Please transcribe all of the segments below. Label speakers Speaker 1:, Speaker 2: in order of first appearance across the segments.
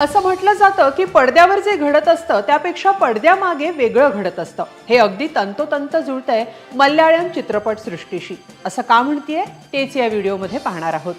Speaker 1: असं म्हटलं जातं की पडद्यावर जे घडत असतं त्यापेक्षा पडद्यामागे वेगळं घडत असतं. हे अगदी तंतोतंत जुळतंय मल्याळम चित्रपट सृष्टीशी. असं का म्हणतीये? तेच या व्हिडिओमध्ये पाहणार आहोत.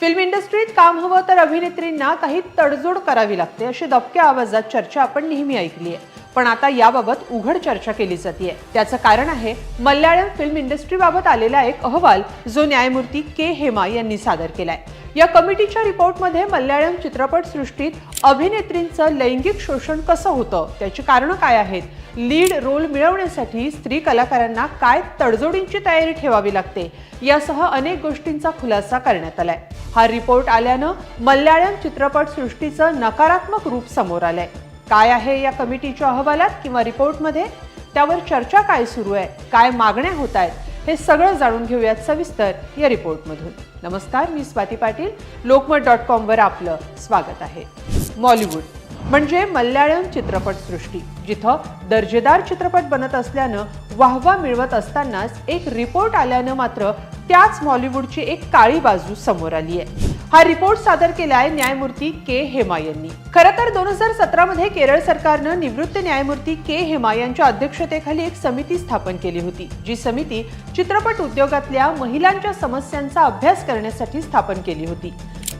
Speaker 1: फिल्म इंडस्ट्रीत काम हवं तर अभिनेत्रींना काही तडजोड करावी लागते अशी दबक्या आवाजात चर्चा आपण नेहमी ऐकली आहे पण आता याबाबत उघड चर्चा केली जाते त्याचं कारण आहे मल्याळम फिल्म इंडस्ट्रीबाबत आलेला एक अहवाल जो न्यायमूर्ती के हेमा यांनी सादर केलाय. या कमिटीच्या रिपोर्टमध्ये मल्याळम चित्रपट सृष्टीत अभिनेत्रींचं लैंगिक शोषण कसं होतं? त्याची कारणं काय आहेत? लीड रोल मिळवण्यासाठी स्त्री कलाकारांना काय तडजोडींची तयारी ठेवावी लागते? यासह अनेक गोष्टींचा खुलासा करण्यात आलाय. हा रिपोर्ट आल्यानं मल्याळम चित्रपट सृष्टीचं नकारात्मक रूप समोर आलंय. काय आहे या कमिटीच्या अहवालात किंवा रिपोर्टमध्ये? त्यावर चर्चा काय सुरू आहे? काय मागण्या होत आहेत हे सगळं जाणून घेऊयात सविस्तर या रिपोर्टमधून. नमस्कार मी स्वाती पाटील. लोकमत डॉट कॉमवर आपलं स्वागत आहे. मॉलिवूड. म्हणजे मल्याळम चित्रपटसृष्टी जिथं दर्जेदार चित्रपट बनत असल्यानं वाहवा मिळवत असतानाच एक रिपोर्ट आल्यानं मात्र त्याच मॉलिवूडची एक काळी बाजू समोर आली आहे हा रिपोर्ट सादर केलाय न्यायमूर्ती के हेमा यांनी. खरं तर दोन हजार सतरा मध्ये केरळ सरकारनं निवृत्त न्यायमूर्ती के हेमा यांच्या अध्यक्षतेखाली एक समिती स्थापन केली होती जी समिती चित्रपट उद्योगातल्या महिलांच्या समस्यांचा अभ्यास करण्यासाठी स्थापन केली होती.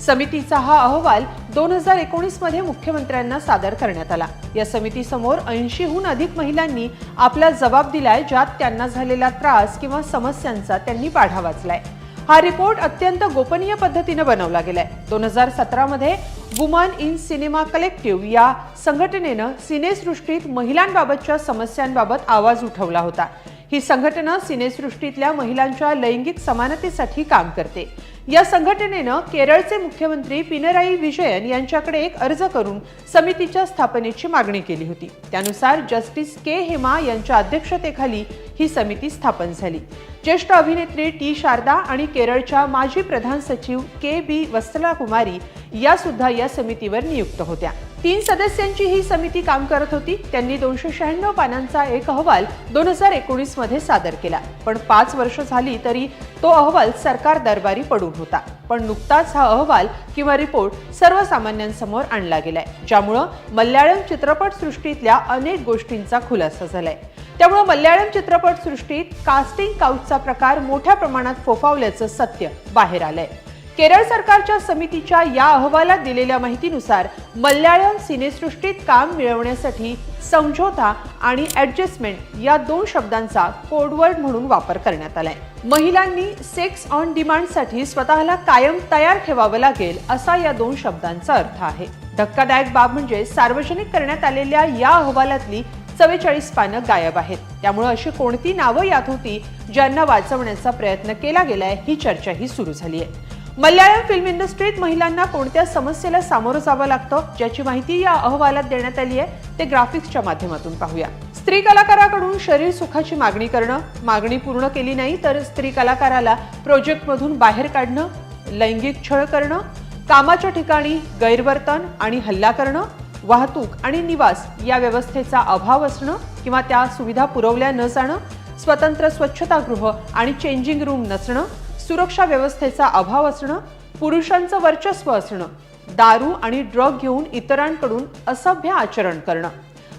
Speaker 1: समितीचा हा अहवाल दोन हजार एकोणीसमध्ये मुख्यमंत्र्यांना सादर करण्यात आला. या समितीसमोर ऐंशीहून अधिक महिलांनी आपला जबाब दिलाय ज्यात त्यांना झालेला त्रास किंवा समस्यांचा त्यांनी पाढा वाचलाय. हा रिपोर्ट अत्यंत गोपनीय पद्धतीनं बनवला गेलाय. दोन हजार सतरा मध्ये वुमन इन सिनेमा कलेक्टिव्ह या संघटनेनं सिनेसृष्टीत महिलांबाबतच्या समस्यांबाबत आवाज उठवला होता. ही संघटना सिनेसृष्टीतल्या महिलांच्या लैंगिक समानतेसाठी काम करते. या संघटनेनं केरळचे मुख्यमंत्री पिनराई विजयन यांच्याकडे एक अर्ज करून समितीच्या स्थापनेची मागणी केली होती. त्यानुसार जस्टिस के. हेमा यांच्या अध्यक्षतेखाली ही समिती स्थापन झाली. ज्येष्ठ अभिनेत्री टी. शारदा आणि केरळच्या माजी प्रधान सचिव के. बी. वस्तला कुमारी या सुद्धा या समितीवर नियुक्त होत्या. तीन सदस्यांची ही समिती काम करत होती. त्यांनी दोनशे शहाण्णव पानांचा एक अहवाल दोन हजार एकोणीसमध्ये सादर केला. पण पाच वर्ष झाली तरी तो अहवाल सरकार दरबारी पडून होता. पण नुकताच हा अहवाल किंवा रिपोर्ट सर्वसामान्यांसमोर आणला गेलाय. ज्यामुळं मल्याळम चित्रपट सृष्टीतल्या अनेक गोष्टींचा खुलासा झालाय. त्यामुळं मल्याळम चित्रपट सृष्टीत कास्टिंग काउचचा प्रकार मोठ्या प्रमाणात फोफावल्याचं सत्य बाहेर आलंय. केरळ सरकारच्या समितीच्या या अहवालात दिलेल्या माहितीनुसार मल्याळम सिनेसृष्टीत काम मिळवण्यासाठी समझोता आणि ऍडजस्टमेंट या दोन शब्दांचा कोडवर्ड म्हणून वापर करण्यात आलाय. महिलांनी सेक्स ऑन डिमांडसाठी स्वतःला कायम तयार ठेवावं लागेल असा या दोन शब्दांचा अर्थ आहे. धक्कादायक बाब म्हणजे सार्वजनिक करण्यात आलेल्या या अहवालातली चव्वेचाळीस पानं गायब आहेत. त्यामुळे अशी कोणती नावं यात होती ज्यांना वाचवण्याचा प्रयत्न केला गेलाय ही चर्चाही सुरू झाली आहे मल्याळम फिल्म इंडस्ट्रीत महिलांना कोणत्या समस्येला सामोरं जावं लागतं ज्याची माहिती या अहवालात देण्यात आली आहे ते ग्राफिक्सच्या माध्यमातून पाहूया. स्त्री कलाकाराकडून शरीर सुखाची मागणी करणं मागणी पूर्ण केली नाही तर स्त्री कलाकाराला प्रोजेक्टमधून बाहेर काढणं लैंगिक छळ करणं कामाच्या ठिकाणी गैरवर्तन आणि हल्ला करणं वाहतूक आणि निवास या व्यवस्थेचा अभाव असणं किंवा त्या सुविधा पुरवल्या न जाणं स्वतंत्र स्वच्छतागृह आणि चेंजिंग रूम नसणं सुरक्षा व्यवस्थेचा अभाव असणं पुरुषांचं वर्चस्व असणं दारू आणि ड्रग घेऊन इतरांकडून असभ्य आचरण करणं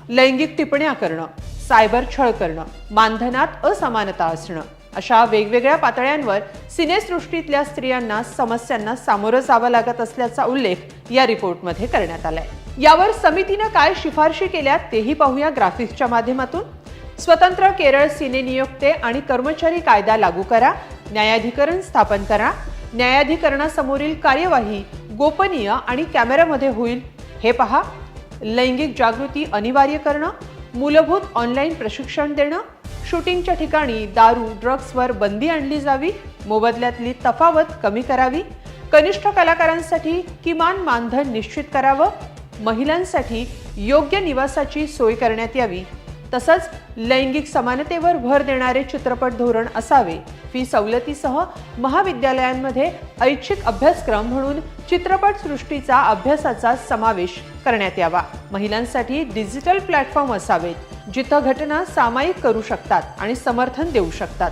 Speaker 1: लैंगिक टिप्पण्या करणं सायबर छळ करणं मानधनात असमानता असणं अशा वेगवेगळ्या पातळ्यांवर सिनेसृष्टीतल्या स्त्रियांना समस्यांना सामोरं जावं लागत असल्याचा उल्लेख या रिपोर्टमध्ये करण्यात आलाय. यावर समितीनं काय शिफारशी केल्या तेही पाहूया ग्राफिक्सच्या माध्यमातून. स्वतंत्र केरळ सिने नियुक्ते आणि कर्मचारी कायदा लागू करा. न्यायाधिकरण स्थापन करा. न्यायाधिकरणासमोरील कार्यवाही गोपनीय आणि कॅमेऱ्यामध्ये होईल. हे पहा. लैंगिक जागृती अनिवार्य करणं मूलभूत ऑनलाईन प्रशिक्षण देणं शूटिंगच्या ठिकाणी दारू ड्रग्सवर बंदी आणली जावी मोबदल्यातली तफावत कमी करावी कनिष्ठ कलाकारांसाठी किमान मानधन निश्चित करावं महिलांसाठी योग्य निवासाची सोय करण्यात यावी. तसंच लैंगिक समानतेवर भर देणारे चित्रपट धोरण असावे फी सवलतीसह महाविद्यालयांमध्ये ऐच्छिक अभ्यासक्रम म्हणून चित्रपट सृष्टीचा अभ्यासाचा समावेश करण्यात यावा. महिलांसाठी डिजिटल प्लॅटफॉर्म असावेत जिथं घटना सामायिक करू शकतात आणि समर्थन देऊ शकतात.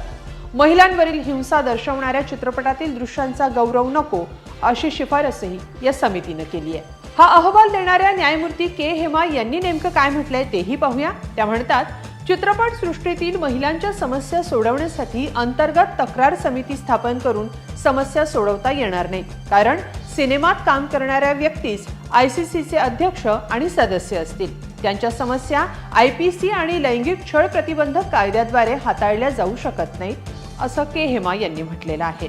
Speaker 1: महिलांवरील हिंसा दर्शवणाऱ्या चित्रपटातील दृश्यांचा गौरव नको अशी शिफारसही या समितीनं केली आहे. हा अहवाल देणाऱ्या न्यायमूर्ती के हेमा यांनी नेमकं काय म्हटलंय तेही पाहूया. त्या म्हणतात चित्रपट सृष्टीतील महिलांच्या समस्या सोडवण्यासाठी अंतर्गत तक्रार समिती स्थापन करून समस्या सोडवता येणार नाही. कारण सिनेमात काम करणाऱ्या व्यक्तीस आय सी सीचे अध्यक्ष आणि सदस्य असतील. त्यांच्या समस्या आय पी सी आणि लैंगिक छळ प्रतिबंधक कायद्याद्वारे हाताळल्या जाऊ शकत नाहीत असं के हेमा यांनी म्हटलेलं आहे.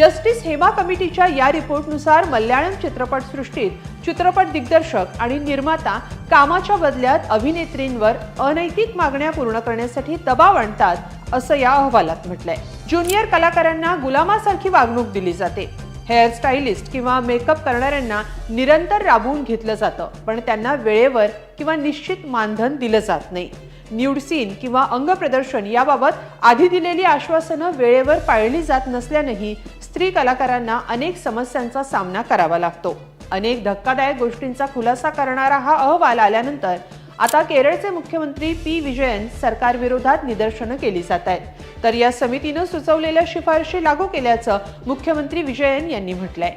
Speaker 1: जस्टिस हेमा कमिटीच्या या रिपोर्टनुसार मल्याळम चित्रपटसृष्टीत चित्रपट दिग्दर्शक आणि निर्माता कामाच्या बदल्यात अभिनेत्रींवर अनैतिक मागण्या पूर्ण करण्यासाठी दबाव आणतात असं या अहवालात म्हटलंय. ज्युनियर कलाकारांना गुलामासारखी वागणूक दिली जाते. हेअरस्टाईलिस्ट किंवा मेकअप करणाऱ्यांना निरंतर राबवून घेतलं जातं पण त्यांना वेळेवर किंवा निश्चित मानधन दिलं जात नाही. न्यूड सीन किंवा अंग प्रदर्शन याबाबत आधी दिलेली आश्वासनं वेळेवर पाळली जात नसल्यानंही स्त्री कलाकारांना अनेक समस्यांचा सामना करावा लागतो. अनेक धक्कादायक गोष्टींचा खुलासा करणारा हा अहवाल आल्यानंतर आता केरळचे मुख्यमंत्री पी. विजयन सरकारविरोधात निदर्शनं केली जात आहेत. तर या समितीनं सुचवलेल्या शिफारशी लागू केल्याचं मुख्यमंत्री विजयन यांनी म्हटलंय.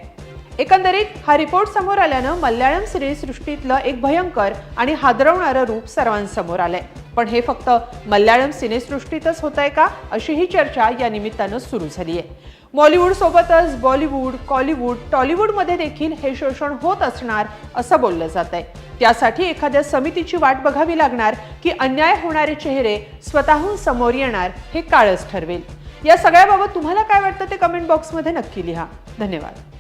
Speaker 1: एकंदरीत हा रिपोर्ट समोर आल्यानं मल्याळम सिनेसृष्टीतलं एक भयंकर आणि हादरवणारं रूप सर्वांसमोर आलंय. पण हे फक्त मल्याळम सिनेसृष्टीतच होत आहे का? अशीही चर्चा या निमित्तानं सुरू झाली आहे मॉलिवूड सोबतच बॉलिवूड कॉलिवूड टॉलिवूडमध्ये देखील हे शोषण होत असणार असं बोललं जात आहे त्यासाठी एखाद्या समितीची वाट बघावी लागणार की अन्याय होणारे चेहरे स्वतःहून समोर येणार हे काळच ठरवेल. या सगळ्याबाबत तुम्हाला काय वाटतं ते कमेंट बॉक्समध्ये नक्की लिहा. धन्यवाद.